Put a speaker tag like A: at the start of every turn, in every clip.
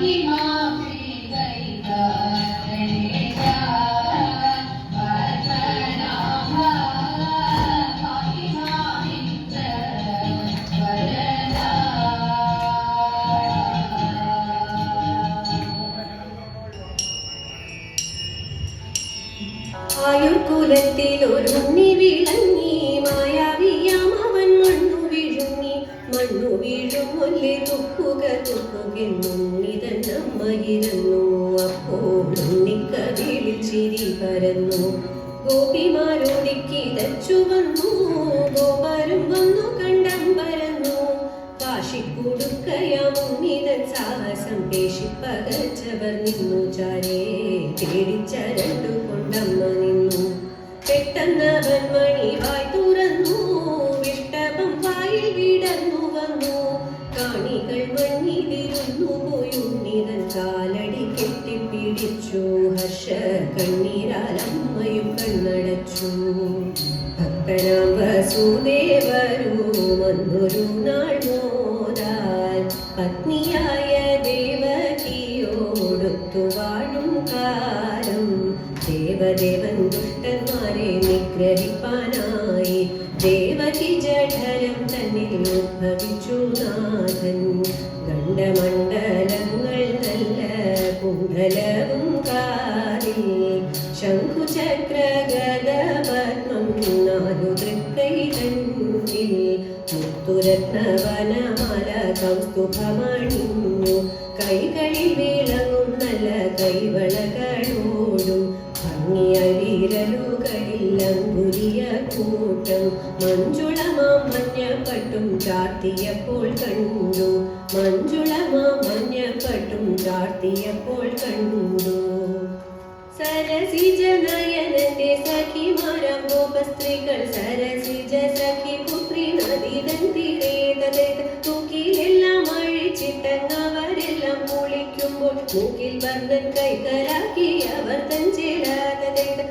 A: He ആയുർകുലത്തിൽ ഒരുണ്ണി വിളങ്ങി മായാവിയാം അവൻ മണ്ണു വിഴുങ്ങി. മണ്ണു വീഴുമൊല്ലി മുല്ലേ തുപ്പുക തുപ്പുകെന്നുണ്ണിതൻ അമ്മയിരുന്നു അപ്പോൾ ഉണ്ണിക്കവിളിൽ ചിരി പരന്നു. ഗോപിമാരോടിക്ക് തച്ചു വന്നു. ഗോപരും വന്നു കണ്ടം പരന്നു. കാശിക്കൊടുക്കയാം ഉണ്ണിതൻ സാഹസം പേശിപ്പകച്ചവർ നിന്നു ചാരേ പേടിച്ചരണ്ടുകൊണ്ട് രണ്ടു കൊണ്ടമ്മ നിന്നു. പെട്ടെന്നവൻ മണി വായി തുറന്നു. വിഷ്ടപം വായിൽ വിടർന്നു വന്നു. കാണികൾ മണ്ണിലിരുന്നു പോയി. ഉണ്ണിതൻ കാലടി കെട്ടിപ്പിടിച്ചു. ഹർഷ കണ്ണീരാൽ അമ്മയും കണ്ണടച്ചു. ഭക്തനാം വസുദേവരു വന്നൊരു നാൾ മോരാൽ പത്നിയായ ദേവകിയോടൊത്തു വാഴും കാലം ദേവദേവൻ തന്മാരെ നിഗ്രഹിപ്പാനായി. ദേവകി ജഠരം തന്നിൽ ഉദ്ഭവിച്ചു നാഥൻ. ഗണ്ഡമണ്ഡലങ്ങൾ നല്ല കുണ്ഡലവും കാലിൽ. ശംഖുചക്ര പത്മം നാലു തൃക്കൈ തന്നിൽ മുത്തുരത്നവനമല കൗസ്തുഭമണിഞ്ഞു. കൈകളിൽ വിളങ്ങും കൂട്ടം മഞ്ജുളമാം മഞ്ഞപ്പട്ടും ചാർത്തിയപ്പോൾ കണ്ടു. മഞ്ജുളമാം മഞ്ഞപ്പട്ടും ചാർത്തിയപ്പോൾ കണ്ടു. സരസിജ നയനന്റെ സഖിമാരാം ഗോപസ്ത്രീകൾ സരസിജ സഖി പുത്രി നദീതൻ തീരേതത് തൂക്കിലെല്ലാം അഴിച്ചിട്ടങ്ങവരെല്ലാം കുളിക്കുമ്പോൾ മൂക്കിൽ വർണൻ കൈകരാക്കി അവർ തൻ ഒരുവർ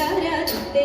A: ಆರಾಧಿಸಿದೆ